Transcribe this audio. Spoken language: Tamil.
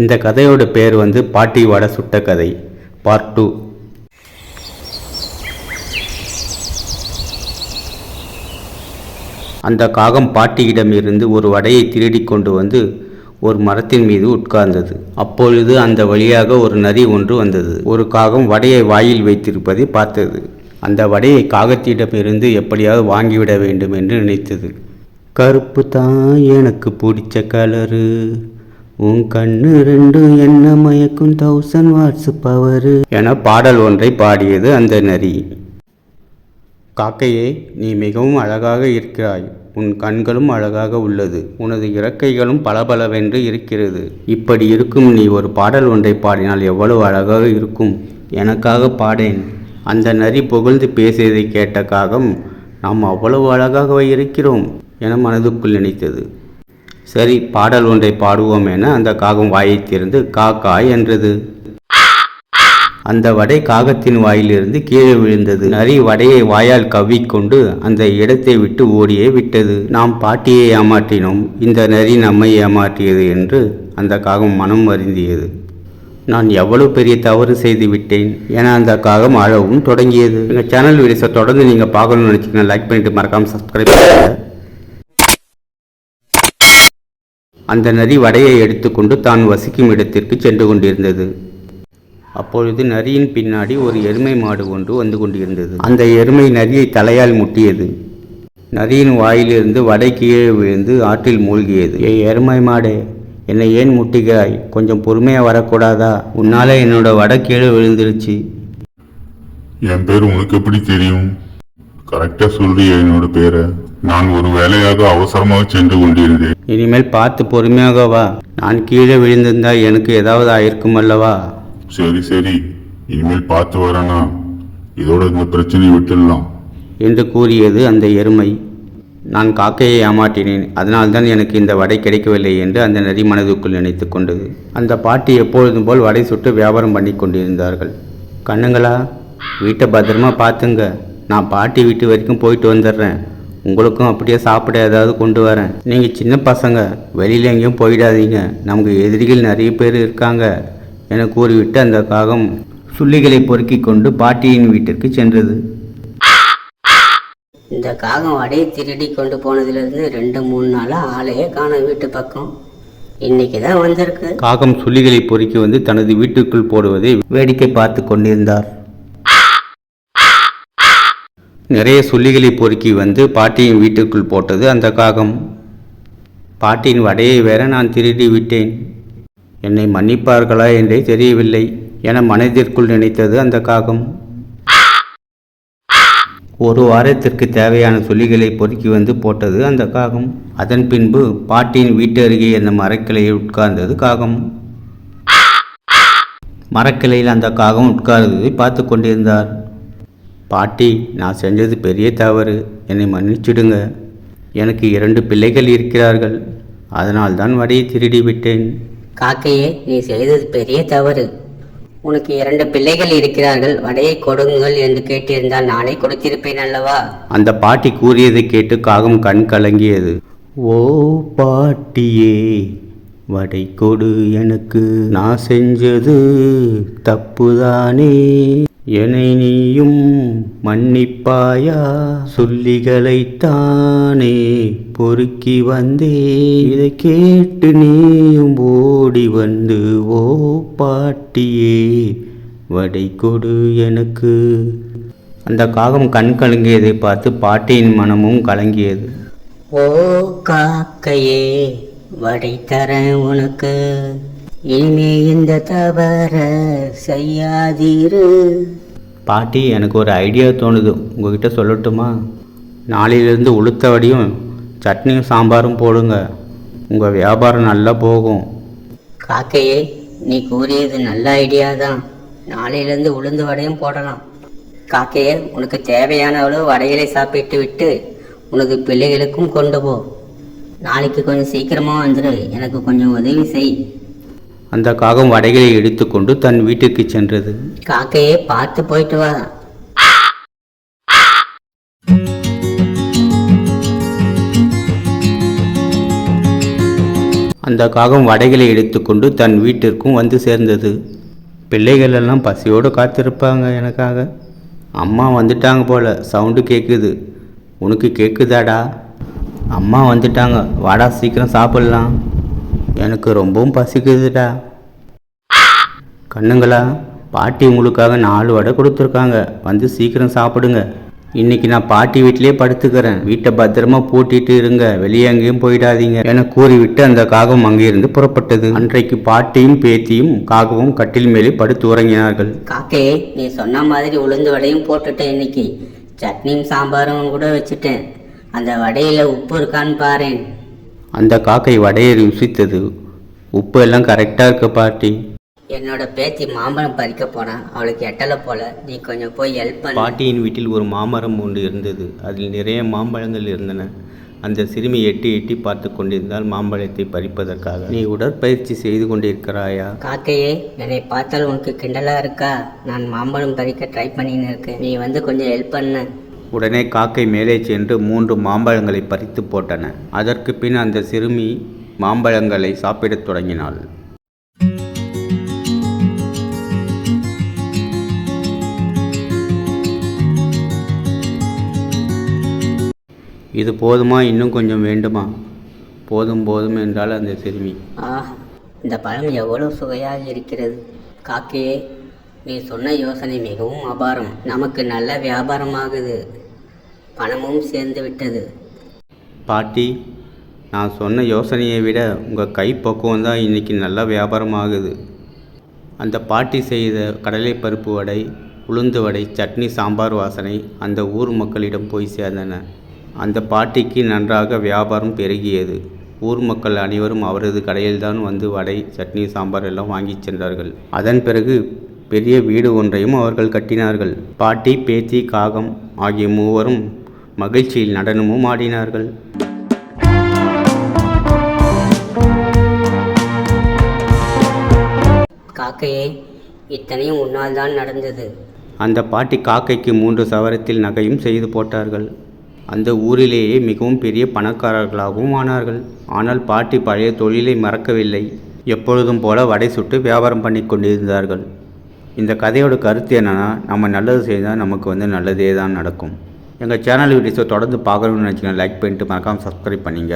இந்த கதையோட பேர் வந்து பாட்டி வடை சுட்ட கதை பார்ட் டூ அந்த காகம் பாட்டியிடமிருந்து ஒரு வடையை திருடி கொண்டு வந்து ஒரு மரத்தின் மீது உட்கார்ந்தது. அப்பொழுது அந்த வழியாக ஒரு நரி ஒன்று வந்தது. ஒரு காகம் வடையை வாயில் வைத்திருப்பதை பார்த்தது. அந்த வடையை காகத்திடமிருந்து எப்படியாவது வாங்கிவிட வேண்டும் என்று நினைத்தது. கருப்பு தான் எனக்கு பிடிச்ச கலரு உன் கண்ணு ரெண்டும் என்ன மயக்கும் தௌசண்ட் வாட்ஸ் பவரு என பாடல் ஒன்றை பாடியது அந்த நரி. காக்கையே நீ மிகவும் அழகாக இருக்கிறாய். உன் கண்களும் அழகாக உள்ளது. உனது இறக்கைகளும் பளபளவென்று இருக்கிறது. இப்படி இருக்கும் நீ ஒரு பாடல் ஒன்றை பாடினால் எவ்வளவு அழகாக இருக்கும்? எனக்காக பாடேன். அந்த நரி புகழ்ந்து பேசியதை கேட்ட காகம் நாம் அவ்வளவு அழகாகவே இருக்கிறோம் என மனதுக்குள் நினைத்தது. சரி பாடல் ஒன்றை பாடுவோம் என அந்த காகம் வாயை திறந்து காக்கா என்றது. அந்த வடை காகத்தின் வாயிலிருந்து கீழே விழுந்தது. நரி வடையை வாயால் கவ்விக்கொண்டு அந்த இடத்தை விட்டு ஓடியே விட்டது. நாம் பாட்டியை ஏமாற்றினோம். இந்த நரி நம்மை ஏமாற்றியது என்று அந்த காகம் மனம் வருந்தியது. நான் எவ்வளவு பெரிய தவறு செய்து விட்டேன் என அந்த காகம் அழவும் தொடங்கியது. எங்கள் சேனல் வீடியோஸை தொடர்ந்து நீங்கள் பார்க்கணும்னு நினச்சிங்கன்னா லைக் பண்ணிட்டு மறக்காமல் சப்ஸ்கிரைப் பண்ணுங்கள் அந்த நரி வடையை எடுத்துக்கொண்டு தான் வசிக்கும் இடத்திற்கு சென்று கொண்டிருந்தது. அப்பொழுது நரியின் பின்னாடி ஒரு எருமை மாடு ஒன்று வந்து கொண்டிருந்தது. அந்த எருமை நரியை தலையால் முட்டியது. நரியின் வாயிலிருந்து வடை கீழே விழுந்து ஆற்றில் மூழ்கியது. ஏ எருமை மாடே என்னை ஏன் முட்டுகிறாய்? கொஞ்சம் பொறுமையாக வரக்கூடாதா? உன்னால என்னோட வடை கீழே விழுந்துருச்சு. என் பேர் உனக்கு எப்படி தெரியும்? கரெக்டாக சொல்றிய என்னோட பேரை? நான் ஒரு வேலையாக அவசரமாக சென்று கொண்டிருந்தேன். இனிமேல் பார்த்து பொறுமையாக வா. நான் கீழே விழுந்திருந்தா எனக்கு ஏதாவது ஆயிருக்கும் அல்லவா? சரி சரி. இனிமேல் பார்த்து வரேனா. இதோட இந்த பிரச்சனையை விட்டுடலாம். என்று கூறியது அந்த எருமை. நான் காக்கையை ஏமாற்றினேன். அதனால்தான் எனக்கு இந்த வடை கிடைக்கவில்லை என்று அந்த நரி மனதுக்குள் நினைத்து கொண்டது. அந்த பாட்டி எப்பொழுதும் போல் வடை சுட்டு வியாபாரம் பண்ணி கொண்டிருந்தார்கள். கண்ணுங்களா வீட்டை பத்திரமா பார்த்துங்க. நான் பாட்டி வீட்டு வரைக்கும் போயிட்டு வந்துடுறேன். உங்களுக்கும் அப்படியே சாப்பிட ஏதாவது கொண்டு வரேன். நீங்கள் சின்ன பசங்க வெளியில் எங்கேயும் போயிடாதீங்க. நமக்கு எதிரிகள் நிறைய பேர் இருக்காங்க என கூறிவிட்டு அந்த காகம் சுள்ளிகளை பொறுக்கிக் கொண்டு பாட்டியின் வீட்டிற்கு சென்றது. இந்த காகம் வடையை திருடி கொண்டு போனதுலேருந்து ரெண்டு மூணு நாளாக ஆளையே காணோம் வீட்டு பக்கம். இன்னைக்கு தான் வந்திருக்கு. காகம் சுள்ளிகளை பொறுக்கி வந்து தனது வீட்டுக்குள் போடுவதை வேடிக்கை பார்த்து கொண்டிருந்தார். நிறைய சுள்ளிகளை பொறுக்கி வந்து பாட்டியின் வீட்டுக்குள் போட்டது அந்த காகம். பாட்டியின் வடையை வேற நான் திருடி விட்டேன். என்னை மன்னிப்பார்களா என்றே தெரியவில்லை என மனதிற்குள் நினைத்தது அந்த காகம். ஒரு வாரத்திற்கு தேவையான சுள்ளிகளை பொறுக்கி வந்து போட்டது அந்த காகம். அதன் பின்பு பாட்டியின் வீட்டு அருகே அந்த மரக்கிளையில் உட்கார்ந்தது காகம். மரக்கிளையில் அந்த காகம் உட்கார்ந்ததை பார்த்து கொண்டிருந்தார். பாட்டி நான் செஞ்சது பெரிய தவறு. என்னை மன்னிச்சிடுங்க. எனக்கு இரண்டு பிள்ளைகள் இருக்கிறார்கள். அதனால்தான் வடையை திருடி விட்டேன். காக்கையே நீ செய்தது பெரிய தவறு. உனக்கு இரண்டு பிள்ளைகள் இருக்கிறார்கள். வடையை கொடுங்கள் என்று கேட்டிருந்தால் நானே கொடுத்திருப்பேன் அல்லவா? அந்த பாட்டி கூறியதை கேட்டு காகம் கண் கலங்கியது. ஓ பாட்டியே வடை கொடு எனக்கு. நான் செஞ்சது தப்புதானே? என்னை நீயும் மன்னிப்பாயா? சொல்லிகளைத்தானே பொறுக்கி வந்தே. இதை கேட்டு நீயும் ஓடி வந்து ஓ பாட்டியே வடை கொடு எனக்கு. அந்த காகம் கண் கலங்கியதை பார்த்து பாட்டியின் மனமும் கலங்கியது. ஓ காக்கையே வடை தரேன் உனக்கு. இனிமே இந்த தவற செய்யாதீரு. பாட்டி எனக்கு ஒரு ஐடியா தோணுது. உங்ககிட்ட சொல்லட்டுமா? நாளையிலேருந்து உளுத்த வடியும் சட்னியும் சாம்பாரும் போடுங்க. உங்கள் வியாபாரம் நல்லா போகும். காக்கையே நீ கூறியது நல்ல ஐடியா தான் நாளையிலேருந்து உளுந்து வடையும் போடலாம். காக்கையே உனக்கு தேவையான அளவு வடைகளை சாப்பிட்டு விட்டு உனது பிள்ளைகளுக்கும் கொண்டு போ. நாளைக்கு கொஞ்சம் சீக்கிரமாக வந்துடு எனக்கு கொஞ்சம் உதவி செய். அந்த காகம் வடைகளை எடுத்துக்கொண்டு தன் வீட்டிற்கு சென்றது. காக்கையே பார்த்து போயிட்டு வா. அந்த காகம் வடைகளை எடுத்துக்கொண்டு தன் வீட்டிற்கும் வந்து சேர்ந்தது. பிள்ளைகள் எல்லாம் பசியோடு காத்திருப்பாங்க எனக்காக. அம்மா வந்துட்டாங்க போல சவுண்டு கேட்குது உனக்கு கேட்குதாடா அம்மா வந்துட்டாங்க. வாடா சீக்கிரம் சாப்பிட்லாம். எனக்கு ரொம்பவும் பசிக்குதுடா. கண்ணுங்களா பாட்டி உங்களுக்காக நாலு வடை கொடுத்துருக்காங்க. வந்து சீக்கிரம் சாப்பிடுங்க. இன்னைக்கு நான் பாட்டி வீட்டிலேயே படுத்துக்கிறேன். வீட்டை பத்திரமா பூட்டிட்டு இருங்க. வெளியே எங்கேயும் போயிடாதீங்க. என கூறிவிட்டு அந்த காகம் அங்கிருந்து புறப்பட்டது. அன்றைக்கு பாட்டியும் பேத்தியும் காகவும் கட்டில் மேலே படுத்து உறங்கினார்கள். காக்கே நீ சொன்ன மாதிரி உளுந்து வடையும் போட்டுட்டேன் இன்னைக்கு. சட்னியும் சாம்பாரும் கூட வச்சுட்டேன். அந்த வடையில உப்பு இருக்கான்னு பாரேன். அந்த காக்கை வடையை ருசித்தது உப்பு எல்லாம் கரெக்டாக இருக்கு பாட்டி. என்னோட பேத்தி மாம்பழம் பறிக்க போனா அவளுக்கு எட்டலை போல. நீ கொஞ்சம் போய் ஹெல்ப் பண்ணு. பாட்டியின் வீட்டில் ஒரு மாமரம் ஒன்று இருந்தது. அதில் நிறைய மாம்பழங்கள் இருந்தன. அந்த சிறுமி எட்டி எட்டி பார்த்து கொண்டிருந்தால் மாம்பழத்தை பறிப்பதற்காக. நீ உடற்பயிற்சி செய்து கொண்டிருக்கிறாயா? காக்கையே என்னை பார்த்தால் உனக்கு கிண்டலா இருக்கா? நான் மாம்பழம் பறிக்க ட்ரை பண்ணின்னு இருக்கேன். நீ வந்து கொஞ்சம் ஹெல்ப் பண்ணு. உடனே காக்கை மேலே சென்று மூன்று மாம்பழங்களை பறித்து போட்டன. அதற்கு பின் அந்த சிறுமி மாம்பழங்களை சாப்பிடத் தொடங்கினாள். இது போதுமா? இன்னும் கொஞ்சம் வேண்டுமா? போதும் போதும் என்றால் அந்த சிறுமி. ஆஹ் இந்த பழம் எவ்வளவு சுவையாக இருக்கிறது. காக்கையே நீ சொன்ன யோசனை மிகவும் அபாரம். நமக்கு நல்ல வியாபாரமாகுது. பணமும் சேர்ந்து விட்டது. பாட்டி நான் சொன்ன யோசனையை விட உங்கள் கைப்பக்குவம் தான் இன்றைக்கி நல்லா வியாபாரம் ஆகுது அந்த பாட்டி செய்த கடலை பருப்பு வடை உளுந்து வடை சட்னி சாம்பார் வாசனை அந்த ஊர் மக்களிடம் போய் சேர்ந்தன. அந்த பாட்டிக்கு நன்றாக வியாபாரம் பெருகியது. ஊர் மக்கள் அனைவரும் அவரது கடையில்தான் வந்து வடை சட்னி சாம்பார் எல்லாம் வாங்கி சென்றார்கள். அதன் பிறகு பெரிய வீடு ஒன்றையும் அவர்கள் கட்டினார்கள். பாட்டி பேத்தி காகம் ஆகிய மூவரும் மகிழ்ச்சியில் நடனமும் ஆடினார்கள். காக்கையே இத்தனையும் உன்னால் தான் நடந்தது. அந்த பாட்டி காக்கைக்கு மூன்று சவரத்தில் நகையும் செய்து போட்டார்கள். அந்த ஊரிலேயே மிகவும் பெரிய பணக்காரர்களாகவும் ஆனார்கள். ஆனால் பாட்டி பழைய தொழிலை மறக்கவில்லை. எப்பொழுதும் போல வடை சுட்டு வியாபாரம் பண்ணி கொண்டிருந்தார்கள். இந்த கதையோட கருத்து என்னென்னா நம்ம நல்லது செய்தால் நமக்கு வந்து நல்லதே தான் நடக்கும் எங்கள் சேனல் வீடியோஸை தொடர்ந்து பார்க்கணும்னு நினச்சிங்கன்னா லைக் பண்ணிட்டு மறக்காமல் சப்ஸ்கிரைப் பண்ணிங்க.